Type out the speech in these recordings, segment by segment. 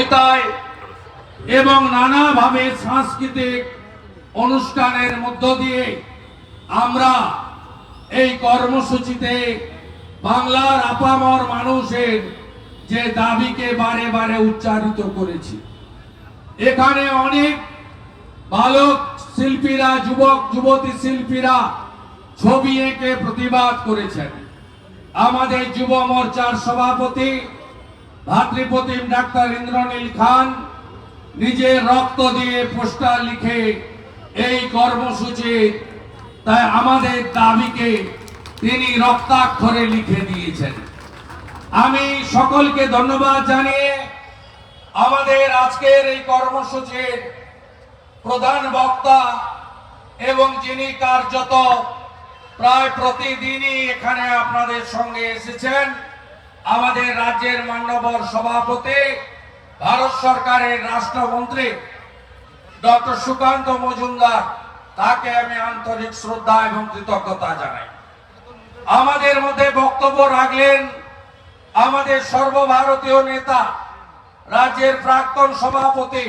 কবিতায় এবং নানাভাবে সাংস্কৃতিক অনুষ্ঠানের মধ্য দিয়ে আমরা এই কর্মসূচিতে বাংলার আপামর মানুষের যে দাবিকে বারে বারে উচ্চারিত করেছি। এখানে অনেক বালক শিল্পীরা, যুবক, যুবতী শিল্পীরা ছবি এঁকে প্রতিবাদ করেছেন। আমাদের যুব মোর্চার সভাপতি ভাতৃপ্রতিম ডাক্তার ইন্দ্রনীল খান নিজের রক্ত দিয়ে পোস্টার লিখে এই কর্মসূচি তাই আমাদের দাবিকে তিনি রক্তাক্ষরে লিখে দিয়েছেন। আমি সকলকে ধন্যবাদ জানিয়ে আমাদের আজকের এই কর্মসূচির প্রধান বক্তা এবং যিনি কার্যত প্রায় প্রতিদিনই এখানে আপনাদের সঙ্গে এসেছেন আমাদের রাজ্যের মান্যবর সভাপতি, ভারত সরকারের রাষ্ট্রমন্ত্রী, ডক্টর সুকান্ত মজুমদার, তাকে আমি আন্তরিক শ্রদ্ধা এবং কৃতজ্ঞতা জানাই। আমাদের মধ্যে বক্তব্য রাখলেন আমাদের সর্বভারতীয় নেতা, রাজ্যের প্রাক্তন সভাপতি,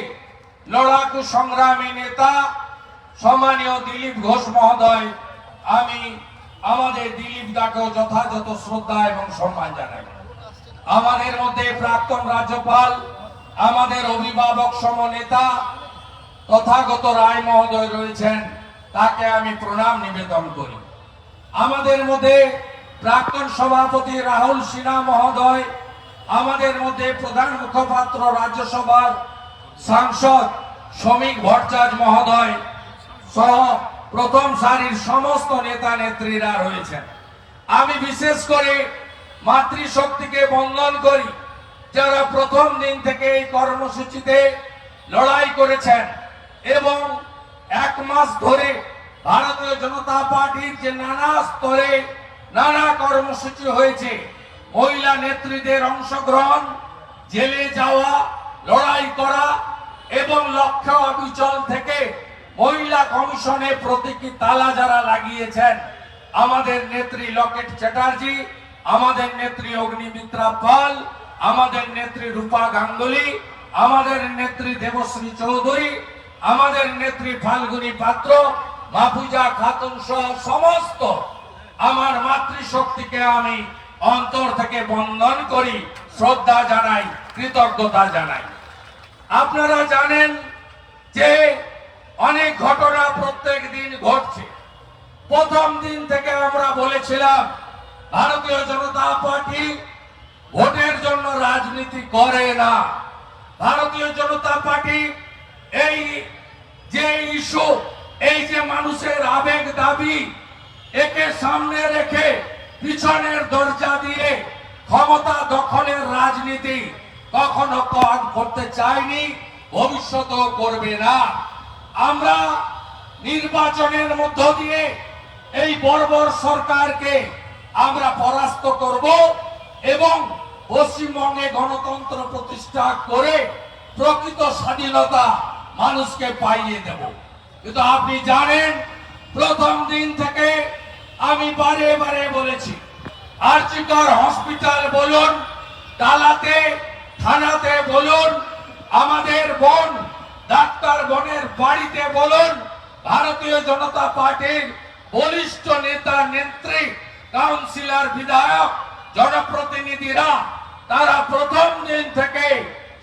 লড়াকু সংগ্রামী নেতা, সম্মানীয় দিলীপ ঘোষ মহোদয়, আমি আমাদের দিলীপ দাকেও যথাযথ শ্রদ্ধা এবং সম্মান জানাই। আমাদের মধ্যে প্রাক্তন রাজ্যপাল, আমাদের অভিভাবক সম নেতা তথাগত রায় মহোদয় রয়েছেন, তাকে আমি প্রণাম নিবেদন করি। আমাদের মধ্যে প্রাক্তন সভাপতি রাহুল সিনহা মহোদয়, আমাদের মধ্যে প্রধান মুখপাত্র রাজ্যসভার সাংসদ শ্রমিক ভট্টাচার্য মহোদয় সহ প্রথম সারির সমস্ত নেতা নেত্রীরা রয়েছেন। আমি বিশেষ করে মাতৃশক্তিকে বন্দন করি। যারা প্রথম দিন থেকে এই কর্মসূচিতে লড়াই করেছেন এবং এক মাস ধরে ভারতীয় জনতা পার্টির যে নানা স্তরে নানা কর্মসূচি হয়েছে, মহিলা নেত্রীদের অংশগ্রহণ, জেলে যাওয়া, লড়াই করা এবং লক্ষ্য অবিচল থেকে মহিলা কমিশনে প্রতীকী তালা যারা লাগিয়েছেন, আমাদের নেত্রী লকেট চ্যাটার্জি আমাদের নেত্রী অগ্নিমিত্রা পাল, আমাদের নেত্রী রূপা গাঙ্গুলি, আমাদের নেত্রী দেবশ্রী চৌধুরী, আমাদের নেত্রী ফাল্গুনী পাত্র মাফুজা খাতুন সহ সমস্ত আমার মাতৃশক্তিকে আমি অন্তর থেকে বন্দন করি, শ্রদ্ধা জানাই, কৃতজ্ঞতা জানাই। আপনারা জানেন যে অনেক ঘটনা প্রত্যেক দিন ঘটছে। প্রথম দিন থেকে আমরা বলেছিলাম ভারতীয় জনতা পার্টি ভোটের জন্য রাজনীতি করে না। ভারতীয় জনতা পার্টি এই যে ইস্যু, এই যে মানুষের আবেগ দাবি, একে সামনে রেখে পিছনের দরজা দিয়ে ক্ষমতা দখলের রাজনীতি কখনো কর করতে চায়নি ভবিষ্যতেও করবে না। আমরা নির্বাচনের মধ্য দিয়ে এই বর্বর সরকারকে আমরা পরাস্ত করব এবং পশ্চিমবঙ্গে গণতন্ত্র প্রতিষ্ঠা করে প্রকৃত স্বাধীনতা মানুষকে পাইয়ে দেব। কিন্তু আপনি জানেন, প্রথম দিন থেকে আমি বারে বারে বলেছি আর্চিকর হসপিটাল বলুন টালাতে থানাতে বলুন, আমাদের বোন, ডাক্তার বোনের বাড়িতে বলুন, ভারতীয় জনতা পার্টির বলিষ্ঠ নেতা নেত্রী কাউন্সিলর বিধায়ক জনপ্রতিনিধিরা তারা প্রথম দিন থেকে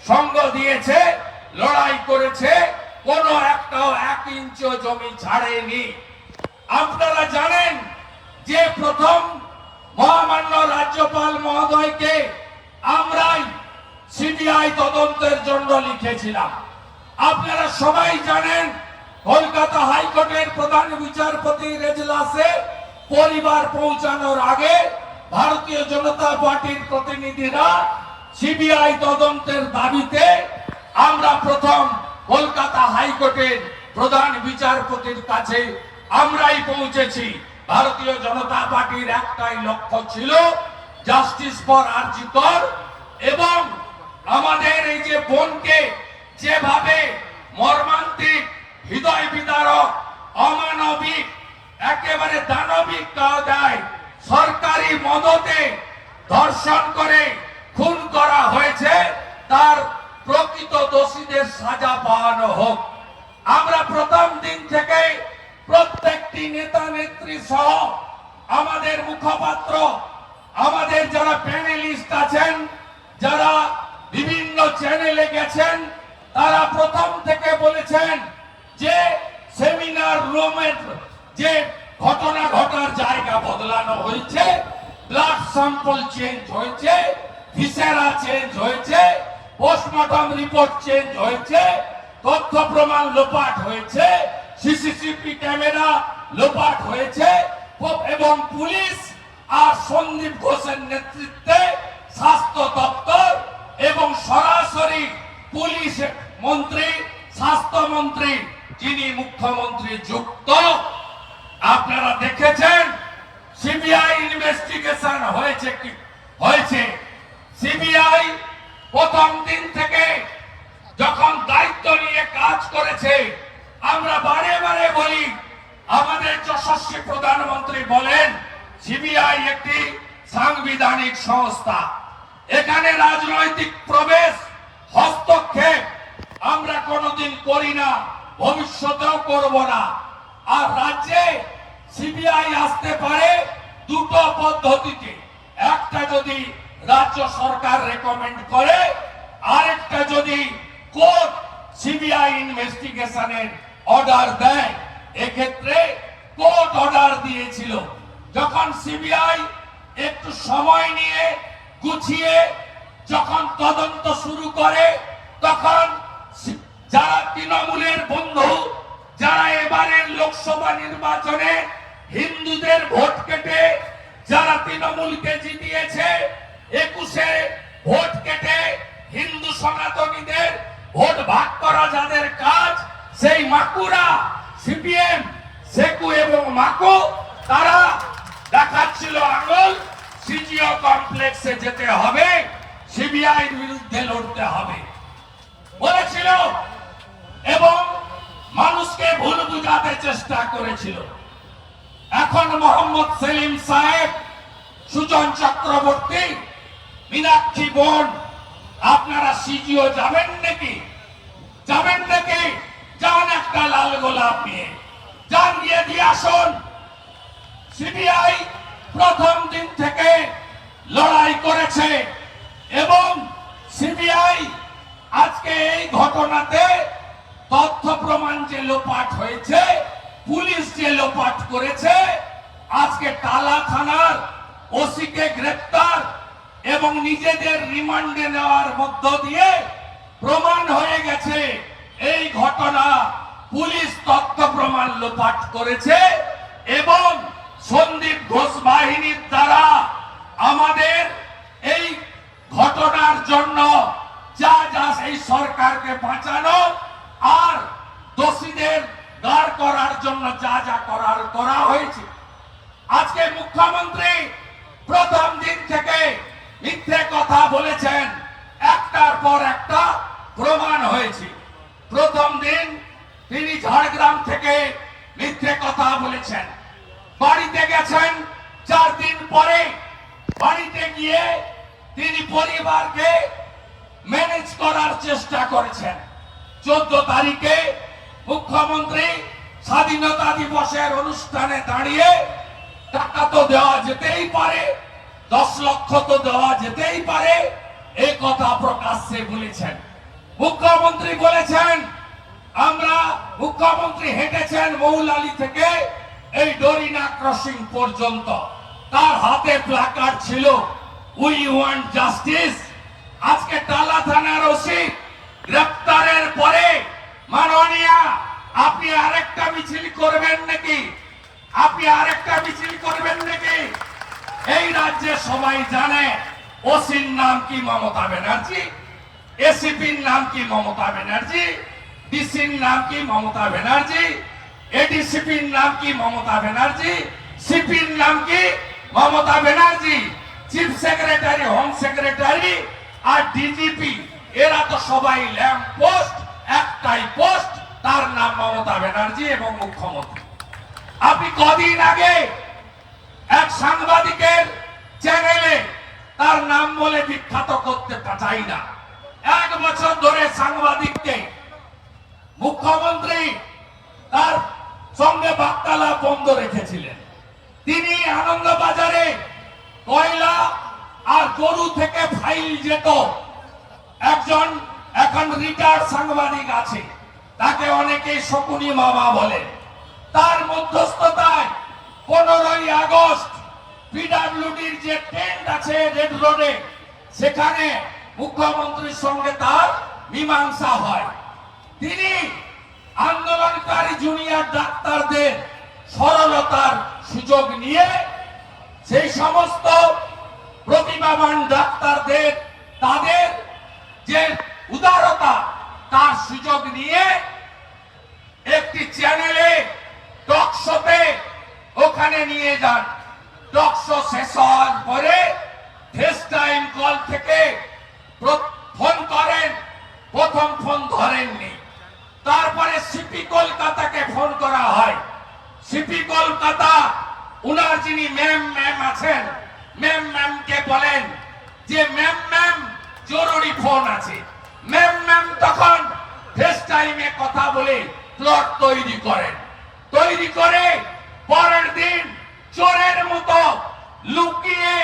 সঙ্গ দিয়েছে, লড়াই করেছে, কোন একটাও এক ইঞ্চ জমি ছাড়েনি। আপনারা জানেন যে প্রথম মহামান্য রাজ্যপাল মহোদয়কে আমরাই সিবিআই তদন্তের জন্য লিখেছিলাম। আপনারা সবাই জানেন কলকাতা হাইকোর্টের প্রধান বিচারপতি এজলাসে পরিবার পৌঁছানোর আগে ভারতীয় জনতা পার্টির প্রতিনিধিরা সিবিআই তদন্তের দাবিতে আমরা প্রথম কলকাতা হাইকোর্টের প্রধান বিচারপতির কাছে আমরাই পৌঁছেছি। ভারতীয় জনতা পার্টির একটাই লক্ষ্য ছিল জাস্টিস ফর আরজিকর এবং আমাদের এই যে বোনকে যেভাবে মর্মান্তিক, হৃদয় বিদারক, অমানবিক একেবারে দানবিক কায়দায় সরকারি মদতে ধর্ষণ করে, খুন করা হয়েছে, তার প্রকৃত দোষীদের সাজা পাওয়ানো হোক। আমরা প্রথম দিন থেকে প্রত্যেকটি নেতা, নেত্রী সহ আমাদের মুখপাত্র, আমাদের যারা প্যানেলিস্ট আছেন, যারা বিভিন্ন চ্যানেলে গেছেন, তারা প্রথম থেকে বলেছেন যে সেমিনার রুমের যে ঘটনা ঘটার জায়গা বদলানো হয়েছে ব্লাড স্যাম্পল চেঞ্জ হয়েছে ভিসেরা চেঞ্জ হয়েছে পোস্টমর্টম রিপোর্ট চেঞ্জ হয়েছে, তথ্য প্রমাণ লোপাট হয়েছে সিসিটিভি ক্যামেরা লোপাট হয়েছে এবং পুলিশ আর সন্দীপ ঘোষের নেতৃত্বে স্বাস্থ্য দপ্তর এবং সরাসরি পুলিশ মন্ত্রী স্বাস্থ্যমন্ত্রী যিনি মুখ্যমন্ত্রী যুক্ত আপনারা দেখেছেন? সিবিআই ইনভেস্টিগেশন হয়েছে কি? হয়েছে। সিবিআই প্রথম দিন থেকে যখন দায়িত্ব নিয়ে কাজ করেছে, আমরা বারে বারে বলি, আমাদের যশস্বী প্রধানমন্ত্রী বলেন সিবিআই একটি সাংবিধানিক সংস্থা। এখানে রাজনৈতিক প্রবেশ, হস্তক্ষেপ আমরা কোনোদিন করি না, ভবিষ্যতেও করব না। আর রাজ্যে সিবিআই আসতে পারে দুটো পদ্ধতিতে। একটা যদি রাজ্য সরকার রেকমেন্ড করে, আরেকটা যদি কোর্ট সিবিআই ইনভেস্টিগেশনের অর্ডার দেয়। এক্ষেত্রে কোর্ট অর্ডার দিয়েছিল। যখন সিবিআই একটু সময় নিয়ে গুছিয়ে যখন তদন্ত শুরু করে, তখন যারা তৃণমূলের বন্ধু যারা এবারের লোকসভা নির্বাচনে হিন্দুদের ভোট কেটে, যারা তৃণমূলকে জিতিয়েছে, একুশে ভোট কেটে হিন্দু সনাতনীদের ভোট ভাগ করা যাদের কাজ, সেই মাকুরা, সিপিএম, সেকু এবং মাকু, তারা দেখাচ্ছিল আঙুল, সিজিও কমপ্লেক্সে যেতে হবে সিবিআই বিরুদ্ধে লড়তে হবে। বলেছিল মানুষকে ভুল বুঝাতে চেষ্টা করেছিল। এখন মোহাম্মদ সেলিম সাহেব, সুজন চক্রবর্তী, মীনাক্ষী বোন, আপনারা সিজিও যাবেন নাকি? যাবেন নাকি? যান একটা লাল গোলাপ নিয়ে। যান, গিয়ে দিয়ে আসুন। সিবিআই প্রথম দিন থেকে লড়াই করেছে এবং সিবিআই আজকে এই ঘটনাতে তথ্য প্রমাণ যে লোপাট হয়েছে, পুলিশ যে লোপাট করেছে, আজকে টালা থানার ওসিকে গ্রেপ্তার এবং নিজেদের রিমান্ডে নেওয়ার মধ্য দিয়ে প্রমাণ হয়ে গেছে। এই ঘটনা পুলিশ তথ্য প্রমাণ লোপাট করেছে এবং সন্দীপ ঘোষ বাহিনীর দ্বারা আমাদের এই ঘটনার জন্য যা যা এই সরকারকে বাঁচানো আর দোষীদের দাঁড় করার জন্য যা যা করার করা হয়েছে। আজকে মুখ্যমন্ত্রী প্রথম দিন থেকে মিথ্যে কথা বলেছেন। একটার পর একটা প্রমাণ হয়েছে। প্রথম দিন তিনি ঝাড়গ্রাম থেকে মিথ্যে কথা বলেছেন। বাড়িতে গেছেন চার দিন পরে। বাড়িতে গিয়ে তিনি পরিবারকে ম্যানেজ করার চেষ্টা করেছেন। চোদ্দ তারিখে মুখ্যমন্ত্রী স্বাধীনতা দিবসের অনুষ্ঠানে দাঁড়িয়ে টাকা তো দেওয়া যেতেই পারে, দশ লক্ষ তো দেওয়া যেতেই পারে এই কথা প্রকাশ্যে বলেছেন। মুখ্যমন্ত্রী বলেছেন, আমরা মুখ্যমন্ত্রী হেঁটেছেন মৌলালি থেকে এই ডরিনা ক্রসিং পর্যন্ত। তার হাতে প্লাকার্ড ছিল, উই ওয়ান্ট জাস্টিস, আজকে টালা থানার ওসি গ্রেপ্তারের পরে, মাননীয়া, আপনি আরেকটা মিছিল করবেন নাকি? আপনি আরেকটা মিছিল করবেন নাকি? এই রাজ্যে সবাই জানে ওসির নাম কি মমতা ব্যানার্জি, এসিপির নাম কি মমতা ব্যানার্জি, ডিসির নাম কি মমতা ব্যানার্জি, এডিসিপির নাম কি মমতা ব্যানার্জি, সিপির নাম কি Mamata Banerjee, chief secretary, home secretary আর ডিজিপি। এরা তো সবাই ল্যাম্প পোস্ট, একটাই পোস্ট, তার নাম মমতা ব্যানার্জি এবং মুখ্যমন্ত্রী। আপনি কদিন আগে এক সাংবাদিকের চ্যানেলে তার নাম বলে বিখ্যাত করতে চাই না। এক বছর ধরে সাংবাদিককে মুখ্যমন্ত্রী তার সঙ্গে বার্তালাপ বন্ধ রেখেছিলেন। তিনি আনন্দবাজারে কয়লা আর গরু থেকে ফাইল যেত একজন এখন রিটায়ার্ড সাংবাদিক আছে, তাকে অনেকে শকুনি মামা বলে। তার মধ্যস্থতায় পনেরোই আগস্ট পিডাব্লিউডির যে টেন্ট আছে রেড রোডে, সেখানে মুখ্যমন্ত্রীর সঙ্গে তার মীমাংসা হয়। তিনি আন্দোলনকারী জুনিয়র ডাক্তারদের সরলতার সুযোগ নিয়ে সেই সমস্ত প্রতিভাবান ডাক্তারদের, তাদের যে উদারতা তার সুযোগ নিয়ে একটি চ্যানেলে টক শোতে ওখানে নিয়ে যান। টক শো শেষ হওয়ার পরে ফেস টাইম কল থেকে ফোন করেন, প্রথম ফোন ধরেননি। তারপরে সিপি কলকাতাকে ফোন করা হয়। সিপি কলকাতা, উনার যিনি ম্যাম ম্যাম আছেন, ম্যাম ম্যামকে বলেন যে ম্যাম ম্যাম জরুরি ফোন আছে। ম্যাম ম্যাম, তখন ফেস টাইমে কথা বলে প্লট তৈরি করেন। তৈরি করে পরের দিন চোরের মতো লুকিয়ে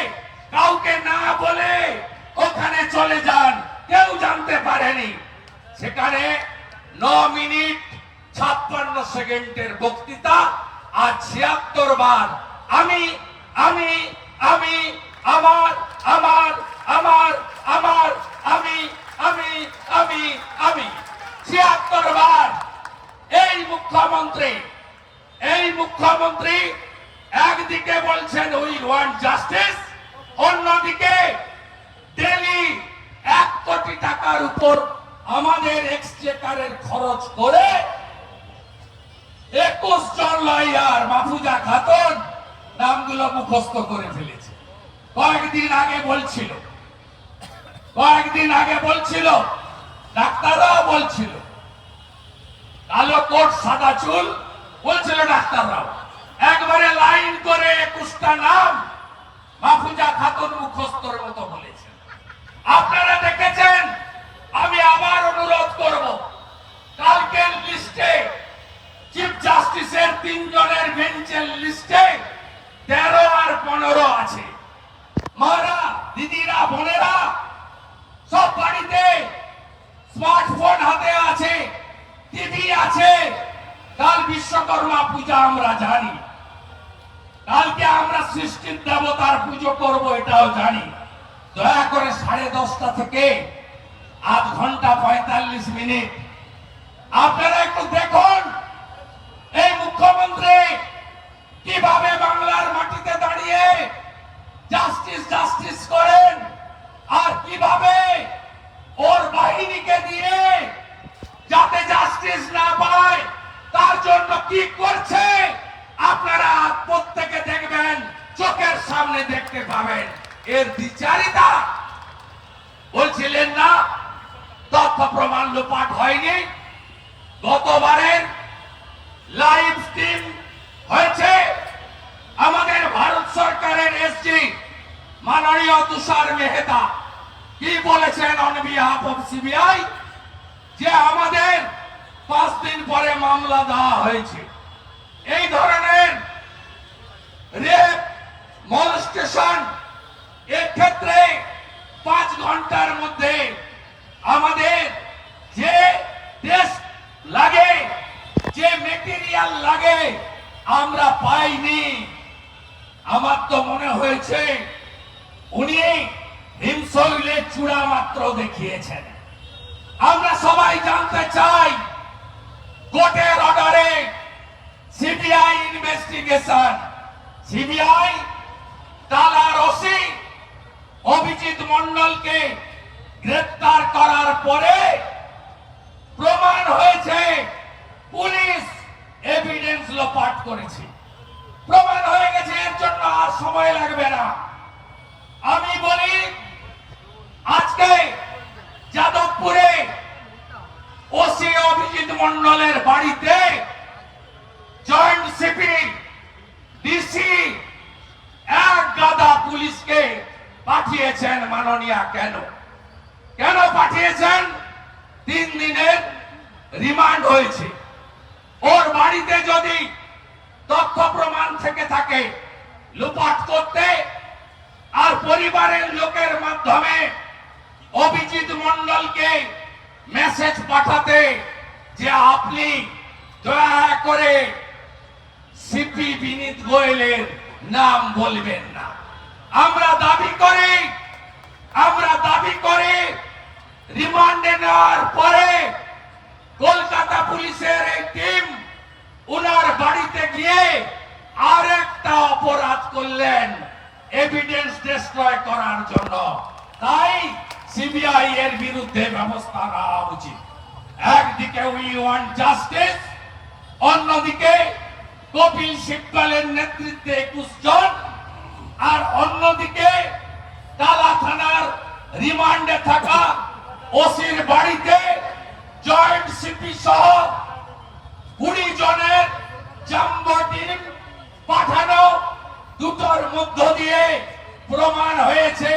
কাউকে না বলে ওখানে চলে যান। কেউ জানতে পারেনি। সেখানে ন মিনিট ছাপ্পান্ন সেকেন্ডের বক্তৃতা আর ছিয়াত্তর বার। আমি আমি আমি আমার আমার আমার আমার, আমি আমি আমি আমি। ছিয়াত্তর বার। এই মুখ্যমন্ত্রী এই মুখ্যমন্ত্রী একদিকে বলছেন উই ওয়ান্ট জাস্টিস অন্যদিকে ডেলি এক কোটি টাকার উপর আমাদের এক্সচেকারের খরচ করে একুশ জন লয়ার মাহফুজা খাতুন, নামগুলো মুখস্থ করে ফেলেছে। কয়েকদিন আগে বলছিল। কয়েকদিন আগে বলছিল, ডাক্তাররাও বলছিল। কালো কোট, সাদা চুল, বলছিল ডাক্তাররাও। একবারে লাইন করে একুশটা নাম মাহফুজা খাতুন মুখস্থর মতো বলেছেন আপনারা দেখেছেন, আমি আবার অনুরোধ করব, কালকের লিস্টে চিফ জাস্টিসের তিনজনের বেঞ্চের লিস্টে তেরো আর পনেরো আছে। মারা, দিদিরা, বোনেরা, সব বাড়িতে স্মার্টফোন হাতে আছে, টিভি আছে। কাল বিশ্বকর্মা পূজা আমরা জানি। কালকে আমরা সৃষ্টির দেবতার পুজো করব, এটাও জানি। দয়া করে সাড়ে দশটা থেকে আধ ঘণ্টা পঁয়তাল্লিশ মিনিট। আপনারা একটু দেখুন, এই মুখ্যমন্ত্রী কীভাবে বাংলার মাটিতে দাঁড়িয়ে জাস্টিস জাস্টিস করেন আর কীভাবে ওর বাহিনীকে দিয়ে যাতে জাস্টিস না পায় তার জন্য কি করছে আপনারা প্রত্যেকে দেখবেন চোখের সামনে দেখতে পাবেন এর বিচারিতা বলছিলেন না, তথ্য প্রমাণ লোপাট হয়নি। গতবারের লাইভ স্ট্রিম হয়েছে আমাদের ভারত সরকারের এসজি মাননীয় তুষার মেহতা। কি বলেছেন অন বিহাফ অফ সিবিআই যে আমাদের পাঁচ দিন পরে মামলা দেওয়া হয়েছে। এই ধরনের রেপ, মলস্টেশন এক্ষেত্রে পাঁচ ঘণ্টার মধ্যে আমাদের যে দেশ লাগে, যে মেটেরিয়াল লাগে, আমরা পাইনি। আমার তো মনে হয়েছে উনি হিমশৈলের চূড়া মাত্র দেখিয়েছেন। আমরা সবাই জানতে চাই, কোর্টের অর্ডারে সিবিআই ইনভেস্টিগেশন সিবিআই টালার ওসি অভিজিৎ মন্ডলকে গ্রেপ্তার করার পরে প্রমাণ হয়েছে পুলিশ এভিডেন্স লোপাট করেছে প্রমাণ হয়ে গেছে এর জন্য আর সময় লাগবে না আমি বলি আজকে যাদবপুরে ওসি অভিজিৎ মন্ডলের বাড়িতে জয়েন্ট সিপি ডিসি এক গাদা পুলিশকে পাঠিয়েছেন মাননীয়া কেন কেন পাঠিয়ে জানিয়েছেন তিন দিনের রিমান্ড হয়েছে ওর বাড়িতে যদি তথ্য প্রমাণ থেকে থাকে লুপাট করতে আর পরিবারের লোকের মাধ্যমে অভিজিৎ মন্ডলকে মেসেজ পাঠাতে যে আপনি দয়া করে সিপি বিনীত গোয়েলের নাম বলবেন না। আমরা দাবি করি, আমরা দাবি করি, রিমান্ডে নেওয়ার পরে কলকাতা পুলিশের এই টিম উনার বাড়িতে গিয়ে আর একটা অপরাধ করলেন এভিডেন্স ডিস্ট্রয় করার জন্য। তাই সিবিআই এর বিরুদ্ধে ব্যবস্থা নেওয়া উচিত। একদিকে উই ওয়ান্ট জাস্টিস অন্যদিকে কপিল সিব্বালের নেতৃত্বে একুশ জন, আর অন্যদিকে টালা থানার রিমান্ডে থাকা ওসির বাড়িতে জয়েন্ট সিপি সহ কুড়ি জনের জাম্বো টিম পাঠানো দুটোর মধ্য দিয়ে প্রমাণ হয়েছে।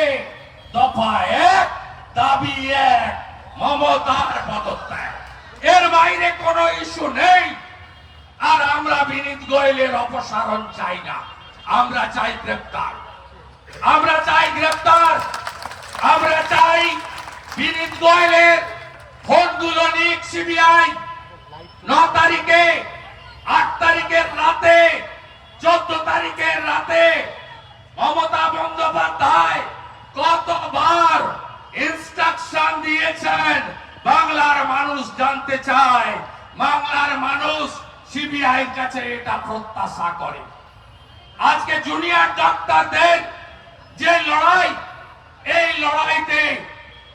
দফা এক, দাবি এক, মমতার পদত্যাগ। এর বাইরে কোনো ইস্যু নেই। আর আমরা বিনীত গোয়েলের অপসারণ চাই না। আমরা চাই গ্রেপ্তার। আমরা চাই গ্রেপ্তার। আমরা চাই বিনীত গোয়েলের ফোনগুলো নিক সিবিআই। ন তারিখে, আট তারিখের রাতে, চোদ্দ তারিখের রাতে মমতা বন্দ্যোপাধ্যায় কতবার ইনস্ট্রাকশন দিয়েছেন? বাংলার মানুষ জানতে চায়, বাংলার মানুষ সিবিআই কাছে এটা প্রত্যাশা করে। আজকে জুনিয়র ডাক্তারদের যে লড়াই, এই লড়াইতে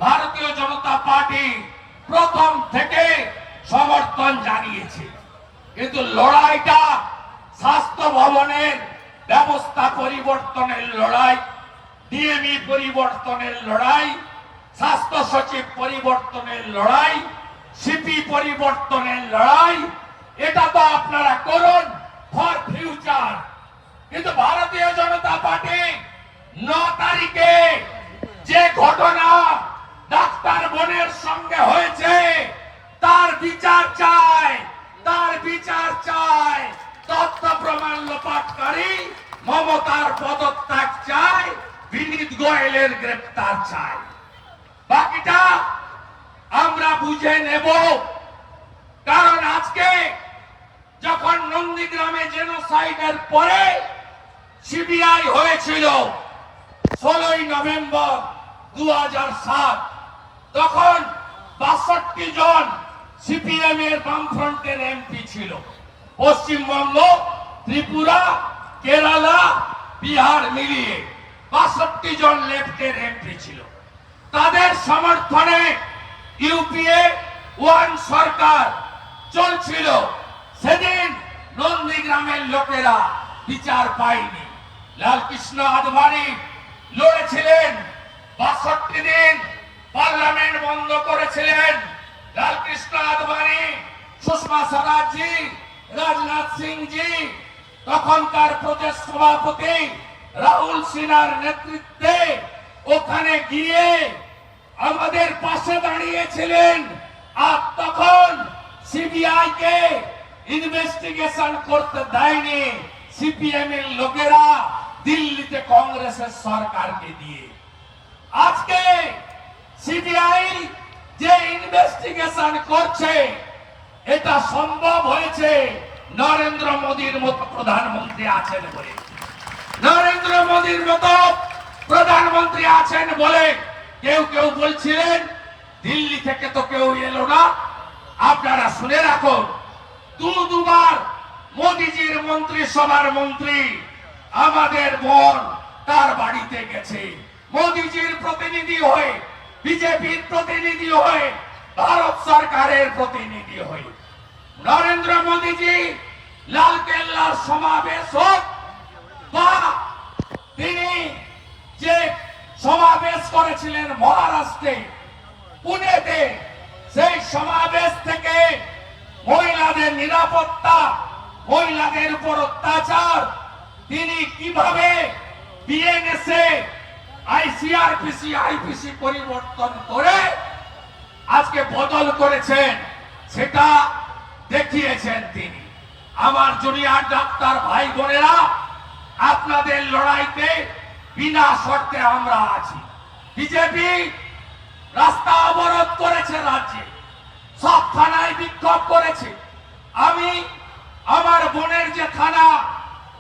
ভারতীয় জনতা পার্টি প্রথম থেকে সমর্থন জানিয়েছে। কিন্তু লড়াইটা স্বাস্থ্য ভবনের ব্যবস্থা পরিবর্তনের লড়াই ডিএমই পরিবর্তনের লড়াই স্বাস্থ্য সচিব পরিবর্তনের লড়াই সিপি পরিবর্তনের লড়াই, এটা তো আপনারা করুন ফর ফিউচার কিন্তু ভারতীয় জনতা পার্টি ন তারিখে যে ঘটনা ডাক্তার বোনের সঙ্গে হয়েছে, তার বিচার চায়, তার বিচার চায়, তথ্য প্রমাণ লোপাটকারী মমতার পদত্যাগ চায়, বিনীত গোয়েলের গ্রেপ্তার চায়। বাকিটা আমরা বুঝে নেব। কারণ আজকে যখন নন্দীগ্রামে জেনোসাইডের পরে সিবিআই হয়েছিল ষোলোই নভেম্বর দু তখন বাষট্টি জন সিপিএম এর বামফ্রন্টের এমপি ছিল। পশ্চিমবঙ্গ, ত্রিপুরা, কেরালা, বিহার মিলিয়ে বাষট্টি জন লেফটের এমপি ছিল। তাদের সমর্থনে ইউপিএ ওয়ান সরকার চলছিল। সেদিন নন্দীগ্রামের লোকেরা বিচার পায়নি। লালকৃষ্ণ আদবানি লড়েছিলেন, বাষট্টি দিন পার্লামেন্ট বন্ধ করেছিলেন। লালকৃষ্ণ আদবানি সুষমা স্বরাজজি, রাজনাথ সিং জি তখনকার প্রদেশ সভাপতি রাহুল সিনহার নেতৃত্বে ওখানে গিয়ে আমাদের পাশে দাঁড়িয়েছিলেন আর তখন সিবিআই কে ইনভেস্টিগেশন করতে দেয়নি সিপিএম এর লোকেরা দিল্লিতে কংগ্রেসের সরকারকে দিয়ে। আজকে সিবিআই যে ইনভেস্টিগেশন করছে, এটা সম্ভব হয়েছে নরেন্দ্র মোদীর মতো প্রধানমন্ত্রী আছেন বলে। নরেন্দ্র মোদীর মতো প্রধানমন্ত্রী আছেন বলে কেউ কেউ বলছিলেন, দিল্লি থেকে তো কেউ এলো না। আপনারা শুনে রাখুন, দু দুবার মোদিজির মন্ত্রিসভার মন্ত্রী আমাদের বোন তার বাড়িতে গেছে। মোদিজির প্রতিনিধি হয়ে, বিজেপির প্রতিনিধি হয়ে, ভারত সরকারের প্রতিনিধি হয়ে। নরেন্দ্র মোদীজি লাল কেল্লার সমাবেশ হোক বা তিনি যে সমাবেশ করেছিলেন মহারাষ্ট্রে। পুনেতে সেই সমাবেশ থেকে মহিলাদের নিরাপত্তা, মহিলাদের উপর অত্যাচার, তিনি কীভাবে বিএনএসএ আইসিআরপিসি আইপিসি পরিবর্তন করে আজকে বদল করেছেন, সেটা দেখিয়েছেন তিনি। আমার জুনিয়র ডাক্তার ভাই বোনেরা, আপনাদের লড়াইতে বিনা শর্তে আমরা আছি। বিজেপি রাস্তা অবরোধ করেছে রাজ্যে, সব থানায় বিক্ষোভ করেছে। আমি আমার বোনের যে থানা,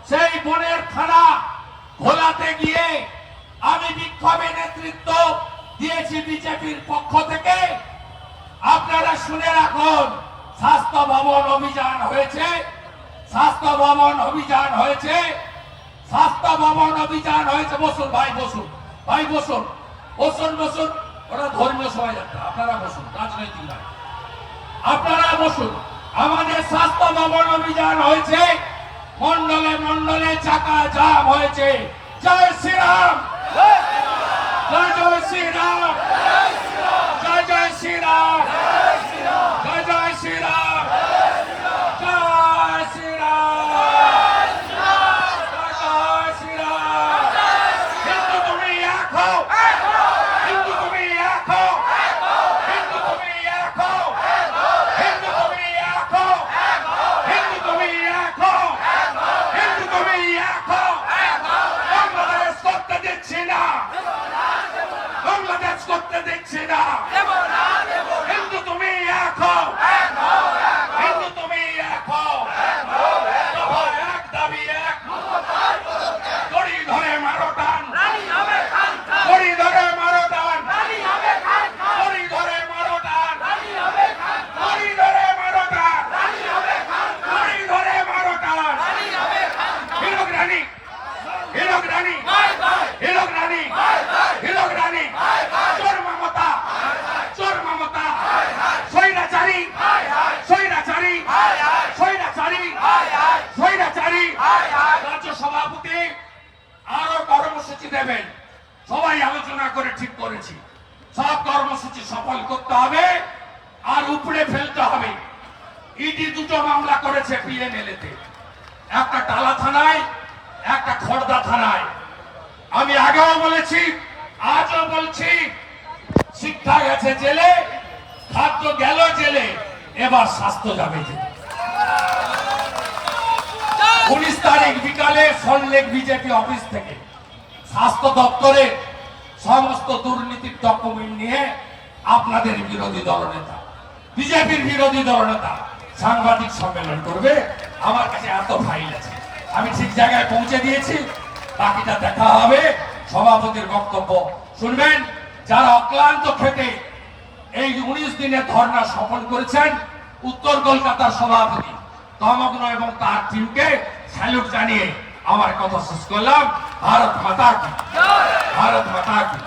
সেই বোনের থানা ঘোলাতে গিয়ে আমি বিক্ষোভে নেতৃত্ব দিয়েছি বিজেপির পক্ষ থেকে। আপনারা শুনে রাখুন, স্বাস্থ্য ভবন অভিযান হয়েছে। স্বাস্থ্য ভবন অভিযান হয়েছে। স্বাস্থ্য ভবন অভিযান হয়েছে। বসুন, ভাই বসুন ভাই, বসুন। বসুন বসুন। ওরা ধর্মীয় শোভাযাত্রা আপনারা বসুন রাজনৈতিক নয় আপনারা বসুন। আমাদের স্বাস্থ্য ভবন অভিযান হয়েছে। মন্ডলে মন্ডলে চাকা জাম হয়েছে। জয় শ্রীরাম। জয় জয় শ্রীরাম। জয় জয় শ্রীরাম জয় জয় শ্রীরাম জয় শ্রীরাম জয় জয় শ্রীরাম হিন্দু তুমি এক হও হিন্দু তুমি এক হও হিন্দু তুমি এক হও হিন্দু তুমি এক হও হিন্দু তুমি এক হও হিন্দু তুমি এক হও বাংলাদেশ করতে দিচ্ছি না বাংলাদেশ করতে দিচ্ছি না হিন্দু তুমি এক হও হিন্দু তুমি এক হও দফা এক দাবি এক দড়ি ধরে মারো টান দড়ি ধরে মারো টান দড়ি ধরে মারো টান দড়ি ধরে মারো টান দড়ি ধরে মারো টান হিরক রানী হিরক রানী হিরক রানী হিরক রানী চোর মমতা চোর মমতা স্বৈরাচারী স্বৈরাচারী স্বৈরাচারী স্বৈরাচারী রাজ্য সভাপতি আরও কর্মসূচি দেবেন। সবাই আলোচনা করে ঠিক করেছি। সব কর্মসূচি সফল করতে হবে আর উপড়ে ফেলতে হবে। ইডি দুটো মামলা করেছে পিএমএলএ তে একটা টালা থানায়, একটা খড়দা থানায়। আমি আগেও বলেছি, আজও বলছি, শিক্ষা গেছে জেলে, খাদ্য গেল জেলে, এবার স্বাস্থ্য যাবে উনিশ তারিখ বিকালে সল্লেক বিজেপি অফিস থেকে স্বাস্থ্য দপ্তরে সমস্ত দুর্নীতির ডকুমেন্ট নিয়ে আপনাদের বিরোধী দলনেতা, বিজেপির বিরোধী দলনেতা সাংবাদিক সম্মেলন করবে। আমার কাছে এত ফাইল আছে। আমি ঠিক জায়গায় পৌঁছে দিয়েছি। বাকিটা দেখা হবে। সভাপতির বক্তব্য শুনবেন। যারা অক্লান্ত খেটে এই উনিশ দিনে ধর্ণা সফল করেছেন, উত্তর কলকাতার সভাপতি তমগ্ন এবং তার টিমকে স্যালুট জানিয়ে আমার কথা শেষ করলাম। ভারত মাতা কি? ভারত মাতা কি?